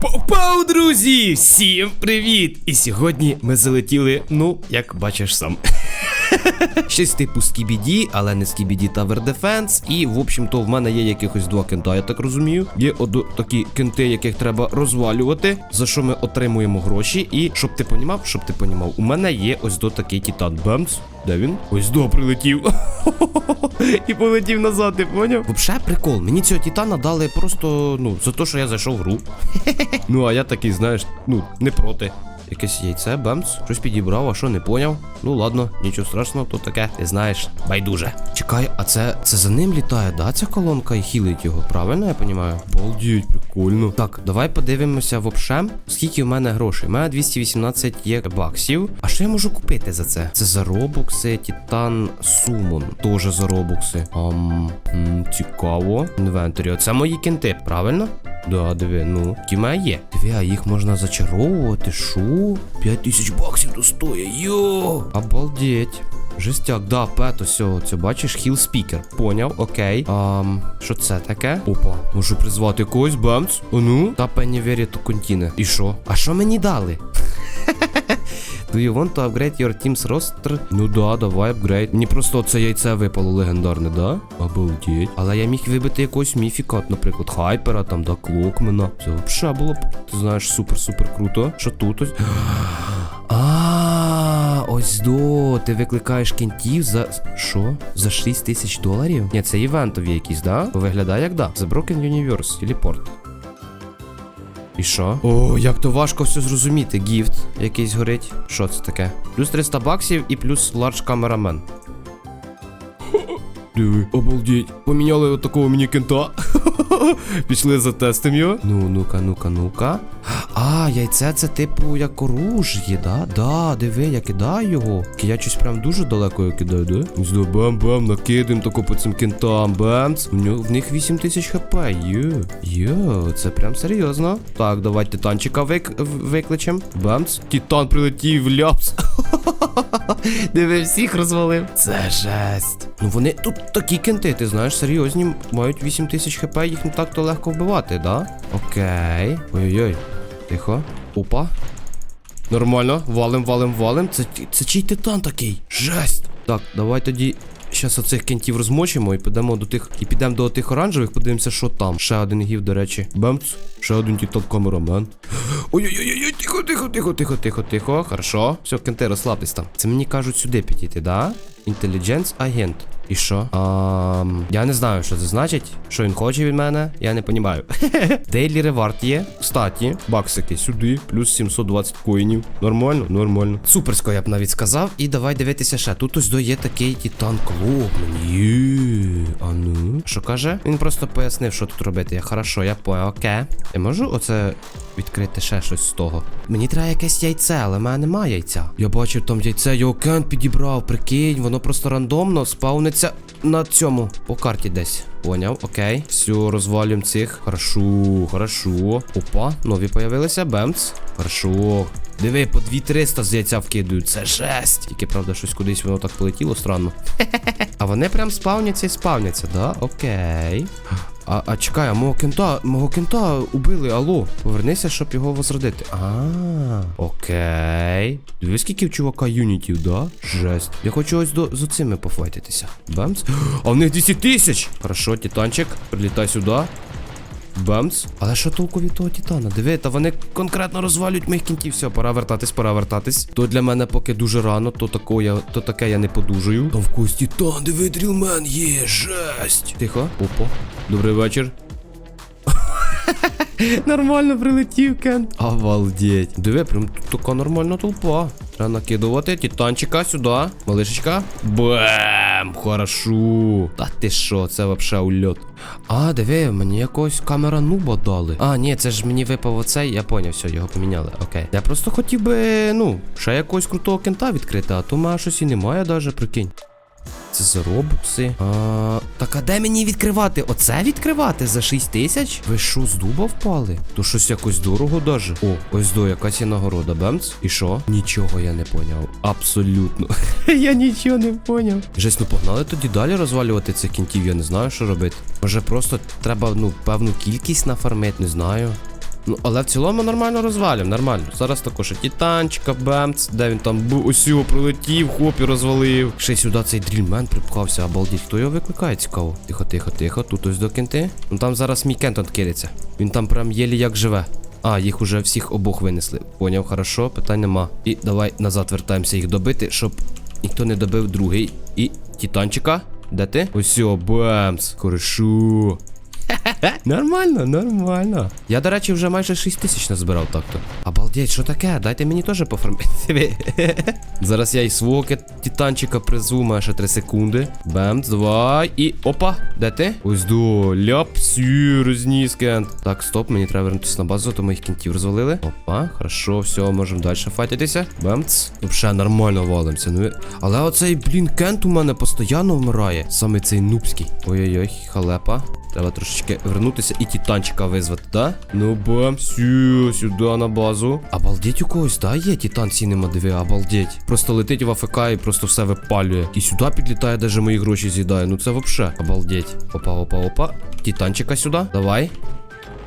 Пау, друзі! Всім привіт! І сьогодні ми залетіли, ну, як бачиш сам. Щось типу скібіді, але не скібіді Tower Defense. І, в общем-то, в мене є якихось два кента, я так розумію. Є одо такі кенти, яких треба розвалювати, за що ми отримуємо гроші. І щоб ти понімав, щоб ти понімав, у мене є ось до такий титан. Бемс. Де він? Ось до прилетів. І полетів назад, ти поняв? Вообще прикол. Мені цього титана дали просто, ну, за те, що я зайшов в гру. Ну, а я такий, знаєш, ну, не проти. Якесь яйце, бемс, щось підібрав, а що не поняв. Ну ладно, нічого страшного, то таке, ти знаєш, байдуже. Чекай, а це це за ним літає, да, ця колонка і хілить його, правильно я розумію? Балдіть, прикольно. Так, давай подивимося в общем, скільки в мене грошей. У мене 218 є баксів. А що я можу купити за це? Це за робокси, Титан Сумон. Тоже за робокси. Ам, м, цікаво. Інвентарі. Оце мої кенти, правильно? Да, диви, ну, ті в мене є. Диви, а їх можна зачаровувати. Шо? 5 тисяч баксів то стоїть. Йо! Обалдеть. Жестяк, да, пет, ось це бачиш, хіл спікер. Поняв, окей. Ам, що це таке? Опа, можу призвати когось, бемц. А ну? Та пені вері то контіне. І що? А що мені дали? Do you want to upgrade your team's roster? Ну да, давай апгрейд. Мені просто це яйце випало легендарне, да? Обалдеть. Але я міг вибити якогось міфіка, наприклад, хайпера, там, да, клокмена. Це взагалі було б, ти знаєш, супер-супер круто. Що тут ось? А, ось до. Ти викликаєш кінтів за. Що? За 6 тисяч доларів? Ні, це івентові якісь, да? Виглядає як да. The Broken Universe, телепорт. І що? О, як то важко все зрозуміти. Гіфт якийсь горить. Що це таке? Плюс 300 баксів і плюс лардж камерамен. Диви, обалдеть. Поміняли отакого мені кента. Пішли затестим його. Ну, ну-ка, ну-ка, ну-ка. А, яйце це типу як оружє, да? Да, диви, я кидаю його. Я щось прям дуже далеко його кидаю, да? До бам-бам, накидаємо тако по цим кентам, бамц. В, в них 8 тисяч хп. Йо, йо, це прям серйозно. Так, давай титанчика вик, викличем. Бамц. Титан прилетів, ляпс. Диви, всіх розвалив. Це жесть. Ну вони тут такі кенти, ти знаєш, серйозні, мають 8 тисяч хп, їх не так то легко вбивати, да? Окей. Ой-ой-ой. Тихо. Опа. Нормально, валим, валим, валим. Це, це чий титан такий? Жесть. Так, давай тоді. Щас оцих кентів розмочимо і підемо до тих. І підемо до тих оранжевих, подивимося, що там. Ще один гів, до речі. Бемц. Ще один титан камерамен. Ой-ой-ой, тихо, тихо, тихо, тихо, тихо, тихо. Хорошо. Все, кенти, розслабтесь там. Це мені кажуть сюди підійти, да? Інтелідженс агент. І що? А, я не знаю, що це значить. Що він хоче від мене, я не понімаю. Дейлі ревард є. Кстати, баксики сюди, плюс 720 коїнів. Нормально? Нормально. Суперсько, я б навіть сказав. І давай дивитися ще. Тут ось до є такий титан клоп. Є. А ну. Що каже? Він просто пояснив, що тут робити. Я хорошо, я понял, окей. Я можу оце відкрити ще щось з того. Мені треба якесь яйце, але в мене немає яйця. Я бачив там яйце, його Кент підібрав, прикинь, воно просто рандомно спавниться на цьому по карті десь. Поняв, окей. Все, розвалюємо цих. Хорошо, хорошо. Опа, нові появилися. Бемц. Хорошо. Диви, по 2300 з яйця вкидують. Це жесть. Тільки, правда, щось кудись воно так полетіло странно. А вони прям спавняться і спавняться, да? Окей. А, а чекай, а мого кента, мого кента убили, алло. Повернися, щоб його возродити. А, окей. Дивись, скільки в чувака юнітів, да? Жесть. Я хочу ось до з оцими пофайтитися. Бамс. А в них 200 тисяч! Хорошо, титанчик, прилітай сюди. Бамс. Але що толку від того титана? Диви, та вони конкретно розвалюють моїх кінтів. Все, пора вертатись, пора вертатись. То для мене поки дуже рано, то такого я, то таке я не подужую. Там в когось титан, диви, дрілмен є, жесть. Тихо. Опа. Добрий вечір. Нормально прилетів, Кент. Обалдеть. Диви, прям тут така нормальна толпа. Треба накидувати титанчика сюди. Малишечка. Бем! Хорошо. Та ти що, це вообще ульот. А, диви, мені якогось камера нуба дали. А, ні, це ж мені випав оцей, я поняв, все, його поміняли. Окей. Я просто хотів би, ну, ще якогось крутого кента відкрити, а то мене щось і немає даже, прикинь. Це за робокси. А, так а де мені відкривати? Оце відкривати за 6 тисяч? Ви що, з дуба впали? То щось якось дорого даже. О, ось до якась є нагорода, бемц. І що? Нічого я не поняв. Абсолютно. я нічого не поняв. Жесть, ну погнали тоді далі розвалювати цих кінтів, я не знаю, що робити. Може просто треба, ну, певну кількість нафармити, не знаю. Ну, але в цілому нормально розвалюємо, нормально. Зараз також і титанчика, бемц, де він там був, ось його прилетів, хоп розвалив. Ще сюди цей дрільмен припхався, обалдіть. Хто його викликає, цікаво. Тихо, тихо, тихо, тут ось до кінти. Ну там зараз мій кент откидеться. Він там прям єлі як живе. А, їх уже всіх обох винесли. Поняв, хорошо, питань нема. І давай назад вертаємося їх добити, щоб ніхто не добив другий. І титанчика. Де ти? Ось, бемс. Хорошо. Нормально, нормально. Я, до речі, вже майже 6 тисяч назбирав так-то. Обалдеть, що таке? Дайте мені теж пофармити. Зараз я і свого титанчика призву, має ще 3 секунди. Бемц, давай. І опа, де ти? Ось до, ляп, сю. Так, стоп, мені треба вернутися на базу, то ми їх кінтів розвалили. Опа, хорошо, все, можемо далі файтитися. Бемц. Взагалі нормально валимося. Ну, але оцей, блін, кент у мене постійно вмирає. Саме цей нубський. Ой-ой-ой, халепа. Треба трошечки вернутися і титанчика визвати, да? Ну бам, сю, сюди на базу. Обалдеть у когось, да, є титан сінема диви, обалдеть. Просто летить в АФК і просто все випалює. І сюди підлітає, даже мої гроші з'їдає. Ну це вообще обалдеть. Опа, опа, опа. Титанчика сюди. Давай.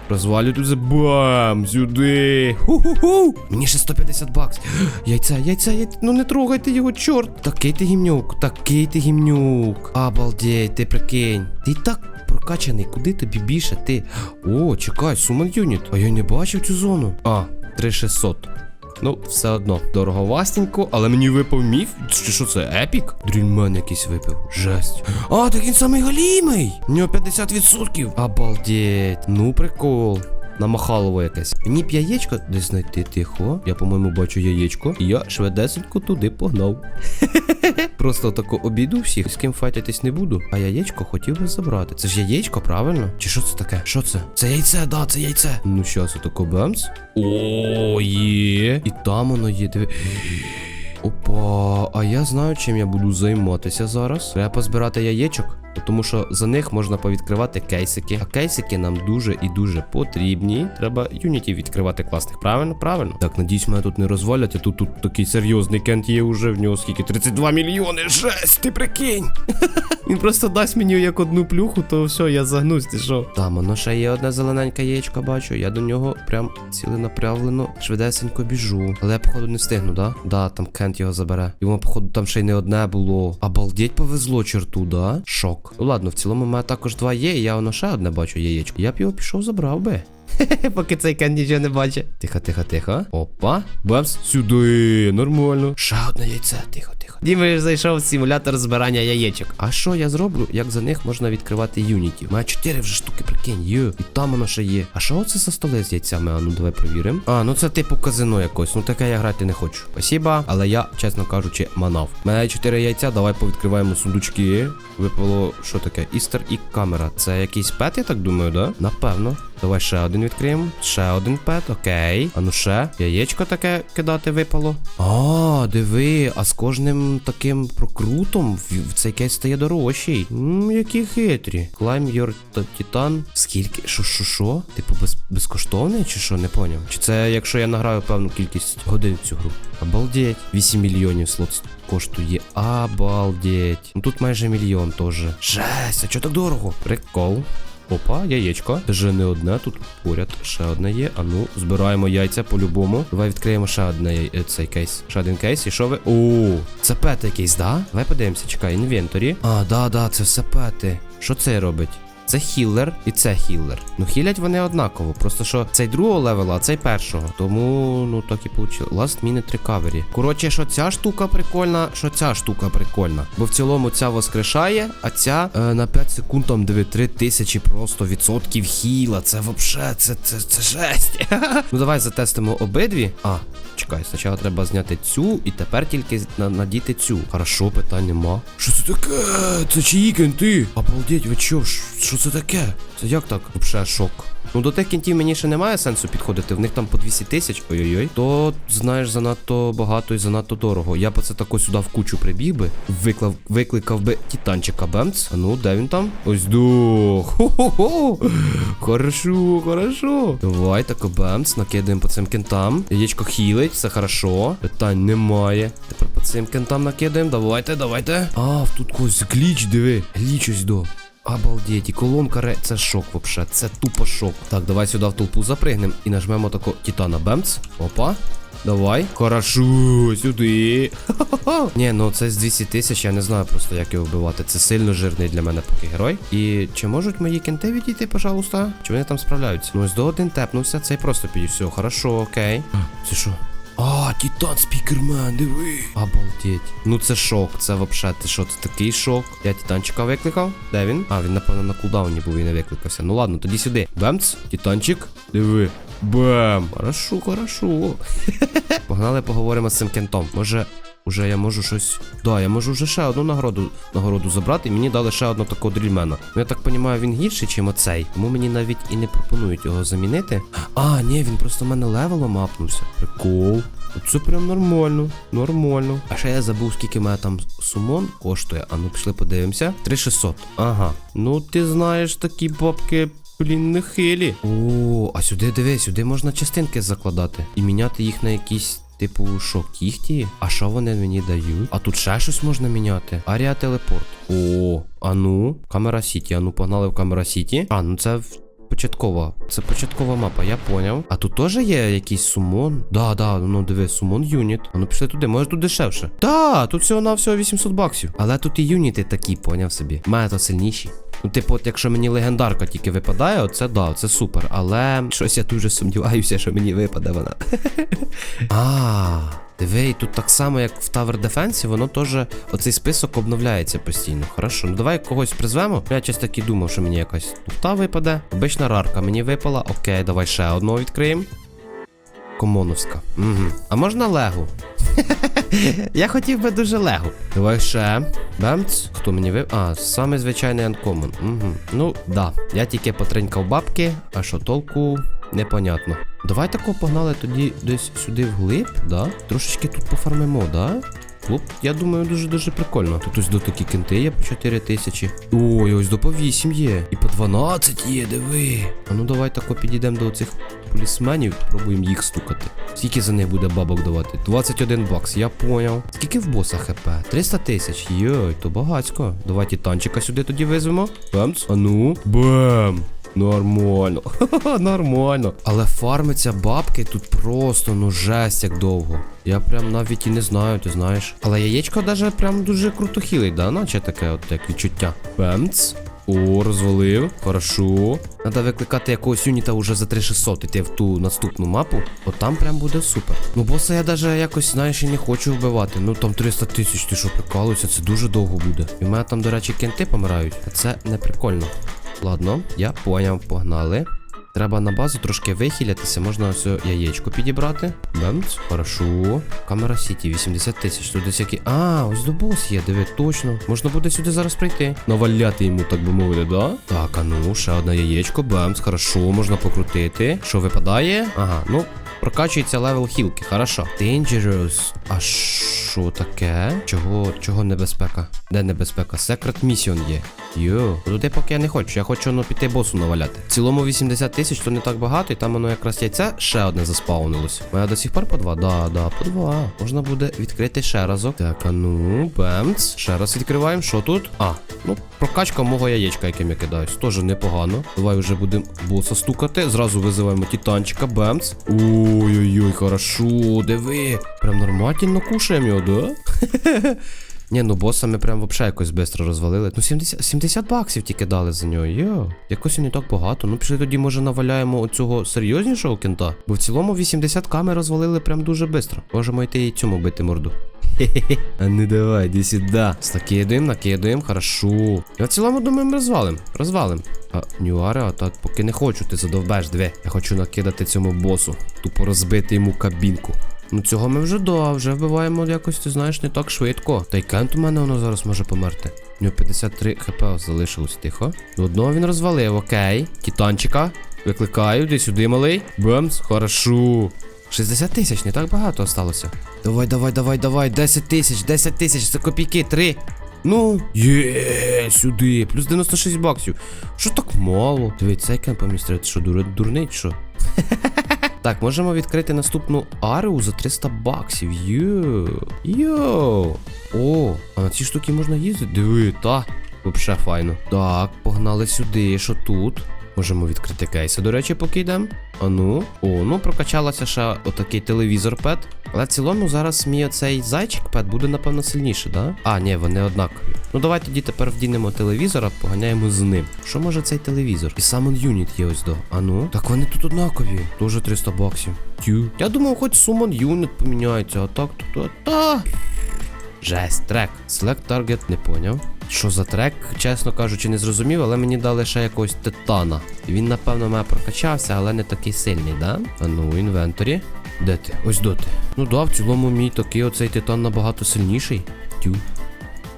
Розвалю тут за бам! Сюди! Ху-ху-ху! Мені ще 150 бакс. Яйця, яйця, яйця. Ну не трогайте його, чорт! Такий ти гімнюк, такий ти гімнюк. Обалдеть, ти прикинь. Ти так прокачаний, куди тобі більше? Ти. О, чекай, сумон юніт. А я не бачив цю зону. А, 3600. Ну, все одно, дороговастенько, але мені випав міф. Чи що це? Епік? Дрільмен якийсь випив. Жесть. А, так він самий галімий. У нього 50%. Обалдеть. Ну, прикол. Намахалово якесь. Мені б яєчко десь знайти тихо. Я, по-моєму, бачу яєчко. І я швидесенько туди погнав. Просто тако обійду всіх, з ким файтитись не буду. А яєчко хотів би забрати. Це ж яєчко, правильно? Чи що це таке? Що це? Це яйце, да, це яйце. Ну що, це тако бемс? О, є. І там воно є. Диви. Опа, а я знаю, чим я буду займатися зараз. Треба позбирати яєчок, тому що за них можна повідкривати кейсики. А кейсики нам дуже і дуже потрібні. Треба юнітів відкривати класних. Правильно, правильно. Так, надіюсь, мене тут не розвалять, а тут, тут такий серйозний кент є уже. В нього скільки? 32 мільйони. Жесть, ти прикинь. Він просто дасть мені як одну плюху, то все, я загнусь, ти що. Там, воно ще є одне зелененьке яєчко, бачу. Я до нього прям ціленаправлено, швидесенько біжу. Але я, походу, не встигну, да? Да, там Кент його забере. Йому, походу, там ще й не одне було. Обалдеть повезло черту, да? Шок. Ну ладно, в цілому, у мене також два є, я воно ще одне бачу яєчко. Я б його пішов забрав би. Поки цей Кен нічого не бачить. Тихо, тихо, тихо. Опа. Бамс. Сюди. Нормально. Ще одне яйце. Тихо, тихо. Діма ж зайшов в симулятор збирання яєчок. А що я зроблю, як за них можна відкривати юніті? Має 4 вже штуки, прикинь, йо. І там воно ще є. А що це за столи з яйцями? А ну давай провіримо. А, ну це типу казино якось. Ну таке я грати не хочу. Спасіба, але я, чесно кажучи, манав. У мене 4 яйця, давай повідкриваємо сундучки. Випало, що таке? Істер і камера. Це якийсь пет, я так думаю, да? Напевно. Давай ще один відкриємо. Ще один пет, окей. А ну ще. Яєчко таке кидати випало. А, диви, а з кожним таким прокрутом цей кейс стає дорожчий. Ммм, які хитрі. Climb your Titan. Скільки? Що, що, що? Типу без, безкоштовний чи що? Не поняв. Чи це якщо я награю певну кількість годин в цю гру? Обалдеть. 8 мільйонів слот коштує. Обалдеть. Ну тут майже мільйон теж. Жесть, а чого так дорого? Прикол. Опа, яєчко. Вже не одне, тут поряд ще одне є. А ну, збираємо яйця по-любому. Давай відкриємо ще одне е, цей кейс. Ще один кейс. І що ви. О, це пети якийсь, да? Давай подивимося, чекай, інвенторі. А, да, да, це все пети. Що це робить? Це хіллер і це хіллер. Ну, хілять вони однаково. Просто що цей другого левела, а цей першого. Тому, ну так і вийшло. Last minute recovery. Коротше, що ця штука прикольна, що ця штука прикольна. Бо в цілому ця воскрешає, а ця е, на 5 секунд там 9-3 тисячі просто відсотків хіла. Це вообще, це, це, це жесть. ну давай затестимо обидві. А, чекай, спочатку треба зняти цю і тепер тільки на- надіти цю. Хорошо, питань нема. Що це таке? Це чиї кенти? Обалдеть, ви чо? Що це таке? Це як так? Взагалі шок. Ну до тих кінтів мені ще немає сенсу підходити, в них там по 200 тисяч, ой-ой-ой. То, знаєш, занадто багато і занадто дорого. Я б це тако сюди в кучу прибіг би, виклав, викликав би титанчика Бемц. А ну, де він там? Ось до. Хо-хо-хо. Хорошо, хорошо. Давай тако Бемц, накидаємо по цим кентам. Яєчко хілить, все хорошо. Питань немає. Тепер по цим кентам накидаємо. Давайте, давайте. А, тут когось гліч, диви. Гліч ось до. Обалдеть, колонка ре... Це шок вообще, це тупо шок. Так, давай сюди в толпу запригнем і нажмемо тако Титана Бемц. Опа. Давай. Хорошо, сюди. Ні, ну це з 200 тисяч, я не знаю просто, як його вбивати. Це сильно жирний для мене поки герой. І чи можуть мої кенти відійти, пожалуйста? Чи вони там справляються? Ну ось до один тепнувся, цей просто підійшов. Все, хорошо, окей. Це що? А, Титан Спікермен, диви. Обалдеть. Ну це шок, це вообще, ти що, це такий шок. Я Титанчика викликав. Де він? А, він, напевно, на кулдауні був і не викликався. Ну ладно, тоді сюди. Бемц, Титанчик, диви. Бем. Хорошо, хорошо. Погнали, поговоримо з цим кентом. Може. Уже я можу щось. Да, я можу вже ще одну нагороду нагороду забрати, і мені дали ще одного такого дрільмена. Ну я так розумію, він гірший, чим оцей. Тому мені навіть і не пропонують його замінити. А, ні, він просто в мене левелом апнувся. Прикол. Це прям нормально, нормально. А ще я забув, скільки мене там сумон коштує. А ну пішли подивимося. 3600. Ага. Ну ти знаєш, такі бабки. Блін, нехилі. О, а сюди диви, сюди можна частинки закладати і міняти їх на якісь. Типу, що, кіхті? А що вони мені дають? А тут ще щось можна міняти. Арія телепорт. О, а ну, камера Сіті. А ну погнали в камера Сіті. А, ну це початкова. Це початкова мапа, я поняв. А тут теж є якийсь сумон? Да, да, ну диви, сумон юніт. А ну пішли туди, може тут дешевше. Да, тут всього на всього 800 баксів. Але тут і юніти такі, поняв собі. Має то сильніші. Ну, типу, от якщо мені легендарка тільки випадає, оце да, це супер. Але щось я дуже сумніваюся, що мені випаде вона. А, диви, тут так само, як в Tower Defense, воно теж оцей список обновляється постійно. Хорошо, ну давай когось призвемо. Я часто таки думав, що мені якась туфта випаде. Обична рарка мені випала. Окей, давай ще одного відкриємо. Комоновська. Угу. А можна Легу? Я хотів би дуже Легу. Давай ще. Бемц. Хто мені вив? А, саме звичайний анкомон. Угу. Ну, да. Я тільки потринькав бабки, а що толку, непонятно. Давай тако погнали тоді десь сюди вглиб, да? Трошечки тут пофармимо, да? Оп, я думаю, дуже-дуже прикольно. Тут ось до такі кенти є по 4 тисячі. Ой, ось до по 8 є. І по 12 є, диви. А ну давай тако підійдемо до цих полісменів, пробуємо їх стукати. Скільки за них буде бабок давати? 21 бакс, я поняв. Скільки в боса хп? 300 тисяч. Йой, то багацько. Давай титанчика сюди тоді визвемо. Бемц. А ну. Бем. Нормально. Нормально. Але фармиться бабки тут просто, ну жесть як довго. Я прям навіть і не знаю, ти знаєш. Але яєчко даже прям дуже круто хілить, да? Наче таке от як відчуття. Бемц. О, розвалив. Хорошо. Надо викликати якогось юніта уже за 3600 іти в ту наступну мапу. От там прям буде супер. Ну боса я даже якось, знаєш, і не хочу вбивати. Ну там 300 тисяч, ти що прикалуєшся, це дуже довго буде. І в мене там, до речі, кенти помирають. А це не прикольно. Ладно, я поняв, погнали. Треба на базу трошки вихилятися, можна ось яєчко підібрати. Бемц, хорошо. Камера Сіті, 80 тисяч. Тут десь які. А, ось до бос є, диви, точно. Можна буде сюди зараз прийти. Наваляти йому, так би мовити, да? Так, а ну, ще одне яєчко, бемц, хорошо, можна покрутити. Що випадає? Ага, ну. Прокачується левел хілки, хорошо. Dangerous. А що таке? Чого, чого небезпека? Де небезпека? Secret Mission є. Йо, туди поки я не хочу. Я хочу ну, піти босу наваляти. В цілому 80 тисяч то не так багато, і там воно якраз яйце ще одне заспаунилось. Моя до сих пор по два. Да, да, по два. Можна буде відкрити ще разок. Так, а ну, бемц. Ще раз відкриваємо. Що тут? А, ну, прокачка мого яєчка, яким я кидаюсь. Теж непогано. Давай вже будемо боса стукати. Зразу визиваємо титанчика, бемц. Ой-ой-ой, хорошо, диви. Прям нормально кушаємо його, да? Ні, ну боса ми прям вообще якось швидко розвалили. Ну 70, 70 баксів тільки дали за нього. Йо, якось і не так багато. Ну пішли тоді, може, наваляємо оцього серйознішого кента. Бо в цілому 80 ми розвалили прям дуже швидко. Можемо йти і цьому бити морду. Хе-хе-хе. А не давай, іди сюди. Накидаємо, накидаємо, хорошо. Я в цілому думаю, ми розвалим. Розвалим. А нюари, а так поки не хочу, ти задовбеш, диви. Я хочу накидати цьому босу. Тупо розбити йому кабінку. Ну цього ми вже да, вже вбиваємо якось, ти знаєш, не так швидко. Та й кент у мене воно зараз може померти. У нього 53 хп залишилось тихо. Ну, Одного він розвалив, окей. Титанчика. Викликаю, де сюди, малий. Бемс, хорошо. 60 тисяч, не так багато осталося. Давай, давай, давай, давай. 10 тисяч, 10 тисяч, це копійки, 3. Ну, є, сюди, плюс 96 баксів. Що так мало? Дивіться, цей кемп помістити, що дур, дурний, що? Так, можемо відкрити наступну ару за 300 баксів. Йо. Йо. О, а на ці штуки можна їздити? Диви, та. Вообще файно. Так, погнали сюди. Що тут? Можемо відкрити кейси, до речі, поки йдемо. А ну. О, ну прокачалася ще отакий телевізор пет. Але в цілому зараз мій оцей зайчик пет буде, напевно, сильніше, да? А, ні, вони однакові. Ну давайте тоді тепер вдінемо телевізора, поганяємо з ним. Що може цей телевізор? І Summon Unit є ось до. А ну. Так вони тут однакові. Тоже 300 баксів. Тю. Я думав, хоч Summon Unit поміняється, а так тут. Та. Жесть, трек. Select target, не поняв. Що за трек, чесно кажучи, не зрозумів, але мені дали ще якогось титана. Він, напевно, мене прокачався, але не такий сильний, да? А ну, інвенторі. Де ти? Ось до. Ну да, в цілому мій такий оцей титан набагато сильніший. Тю.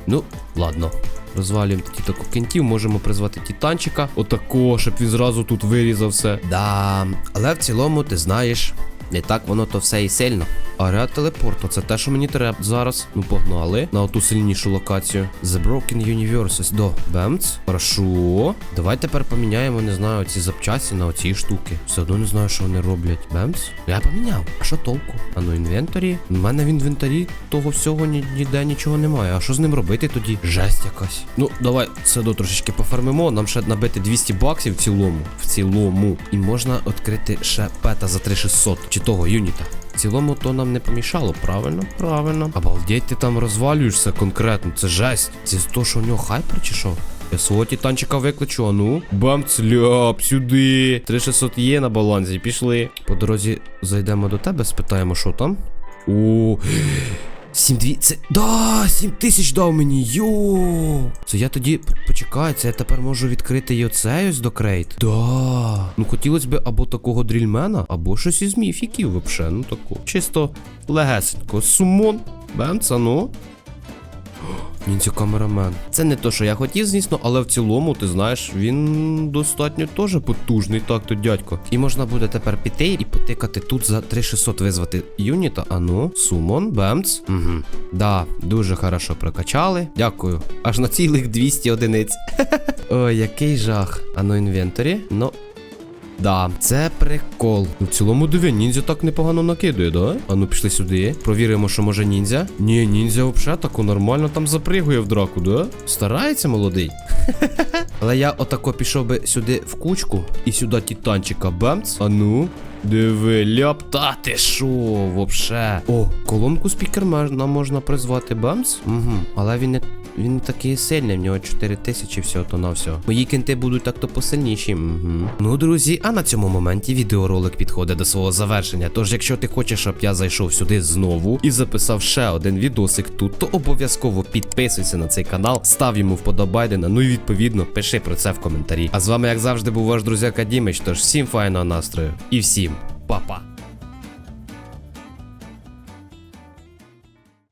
Ну, ладно. Розвалюємо тоді таку кентів, можемо призвати титанчика. Отако, щоб він зразу тут вирізав все. Да, але в цілому, ти знаєш, не так воно то все і сильно. Ареа телепорту, це те, що мені треба зараз. Ну, погнали на оту сильнішу локацію. The Broken Universe. До. Бемц. Хорошо. Давай тепер поміняємо, не знаю, ці запчасті на оці штуки. Все одно не знаю, що вони роблять. Бемц? Я поміняв. А що толку? А ну, інвенторі. У мене в інвентарі того всього ні, ніде нічого немає. А що з ним робити тоді? Жесть якась. Ну, давай все одно трошечки пофармимо. Нам ще набити 200 баксів в цілому. В цілому. І можна відкрити ще пета за 3600. Чи того юніта. В цілому то нам не помішало, правильно? Правильно. Обалдеть, ти там розвалюєшся конкретно, це жесть. Це з того, що у нього хайпер чи що? Я свого титанчика викличу, а ну. Бам, цляп, сюди. 3600 є на балансі, пішли. По дорозі зайдемо до тебе, спитаємо, що там. О, 7 дві... Це... Да, 7 тисяч дав мені, йо. Це я тоді, почекаю, це я тепер можу відкрити і оцей ось до крейт. Да. Ну хотілося б або такого дрільмена, або щось із міфіків вообще, ну таку. Чисто легесенько. Сумон. Бемца, ну. Ніндзя камерамен. Це не то, що я хотів, звісно, але в цілому, ти знаєш, він достатньо теж потужний, так то дядько. І можна буде тепер піти і потикати тут за 3600 визвати юніта. Ану, сумон, бемц. Угу. Да, дуже хорошо прокачали. Дякую. Аж на цілих 200 одиниць. Ой, який жах. Ану, інвенторі. Ну, Да, це прикол. Ну, в цілому диви, ніндзя так непогано накидує, да? А ну пішли сюди. Провіримо, що може ніндзя. Ні, ніндзя взагалі тако нормально там запригує в драку, да? Старається молодий. Але я отако пішов би сюди в кучку і сюди титанчика бемц. А ну. Диви, ляп, та ти шо, вообще. О, колонку спікер можна, можна призвати бемц. Угу. Але він не. Він такий сильний, в нього 4 тисячі всього то на все. Мої кенти будуть так-то посильніші. Угу. Ну, друзі, а на цьому моменті відеоролик підходить до свого завершення. Тож, якщо ти хочеш, щоб я зайшов сюди знову і записав ще один відосик тут, то обов'язково підписуйся на цей канал, став йому вподобайдена, ну і відповідно пиши про це в коментарі. А з вами, як завжди, був ваш друзяка Дімич, тож всім файного настрою і всім па-па.